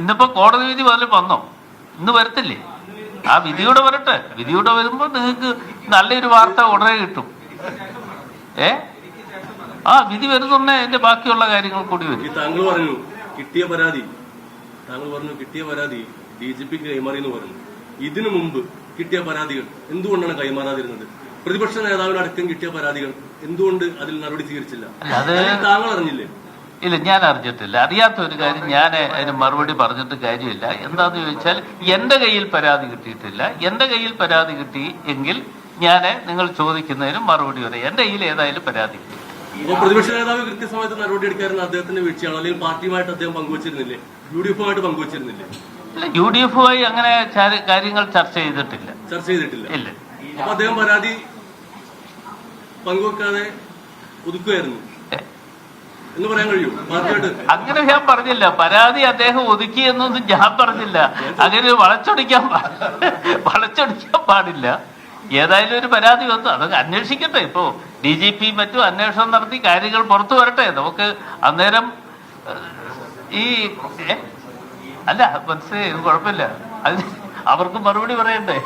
ഇന്നിപ്പോ കോടതി വിധി വല്ലതും വന്നോ? ഇന്ന് വരത്തില്ലേ? ആ വിധിയോടെ വരട്ടെ. വിധിയോടെ വരുമ്പോൾ നിങ്ങൾക്ക് നല്ലൊരു വാർത്ത ഉടനെ കിട്ടും. ഏ? ആ വിധി വരുന്നുണ്ടേ എന്റെ ബാക്കിയുള്ള കാര്യങ്ങൾ കൂടി വരും. താങ്കൾ പറഞ്ഞു കിട്ടിയ പരാതി. താങ്കൾ പറഞ്ഞു കിട്ടിയ പരാതി ഡി ജി പിക്ക് കൈമാറി എന്ന് പറഞ്ഞു. ഇതിനു മുമ്പ് കിട്ടിയ പരാതികൾ എന്തുകൊണ്ടാണ് കൈമാറാതിരുന്നത്? പ്രതിപക്ഷ നേതാവിനടക്കം കിട്ടിയ പരാതികൾ എന്തുകൊണ്ട് അതിൽ നടപടി സ്വീകരിച്ചില്ല? താങ്കൾ അറിഞ്ഞില്ലേ? ഇല്ല ഞാൻ അറിഞ്ഞിട്ടില്ല. അറിയാത്ത ഒരു കാര്യം ഞാൻ അതിന് മറുപടി പറഞ്ഞിട്ട് കാര്യമില്ല. എന്താന്ന് ചോദിച്ചാൽ എന്റെ കയ്യിൽ പരാതി കിട്ടിയിട്ടില്ല. എന്റെ കയ്യിൽ പരാതി കിട്ടി എങ്കിൽ ഞാൻ നിങ്ങൾ ചോദിക്കുന്നതിന് മറുപടി വരെ എന്റെ കയ്യിൽ ഏതായാലും പരാതി കിട്ടി. പ്രതിപക്ഷ നേതാവ് കൃത്യസമയത്ത് നടപടി എടുക്കാറുണ്ട് അദ്ദേഹത്തിന്റെ വീഴ്ചയാണ്? അല്ലെങ്കിൽ പാർട്ടിയുമായിട്ട് അദ്ദേഹം പങ്കുവച്ചിരുന്നില്ലേ? U D എഫുമായിട്ട് പങ്കുവച്ചിരുന്നില്ലേ? ഇല്ല യു ഡി എഫുമായി അങ്ങനെ കാര്യങ്ങൾ ചർച്ച ചെയ്തിട്ടില്ല. ചർച്ച ചെയ്തിട്ടില്ല. ഇല്ല. അപ്പൊ അദ്ദേഹം പരാതി പങ്കുവെക്കാതെ ഒതുക്കുമായിരുന്നു എന്ന് പറയാൻ കഴിയൂ. അങ്ങനെ ഞാൻ പറഞ്ഞില്ല. പരാതി അദ്ദേഹം ഒതുക്കി എന്നൊന്നും ഞാൻ പറഞ്ഞില്ല. അങ്ങനെ വളച്ചൊടിക്കാൻ വളച്ചൊടിക്കാൻ പാടില്ല. ഏതായാലും ഒരു പരാതി വന്നു. അതൊക്കെ അന്വേഷിക്കട്ടെ. ഇപ്പോ ഡി ജി പി മറ്റും അന്വേഷണം നടത്തി കാര്യങ്ങൾ പുറത്തു വരട്ടെ. നമുക്ക് അന്നേരം ഈ? അല്ല മനസ്സിലായി. കുഴപ്പമില്ല. അവർക്ക് മറുപടി പറയണ്ടേ?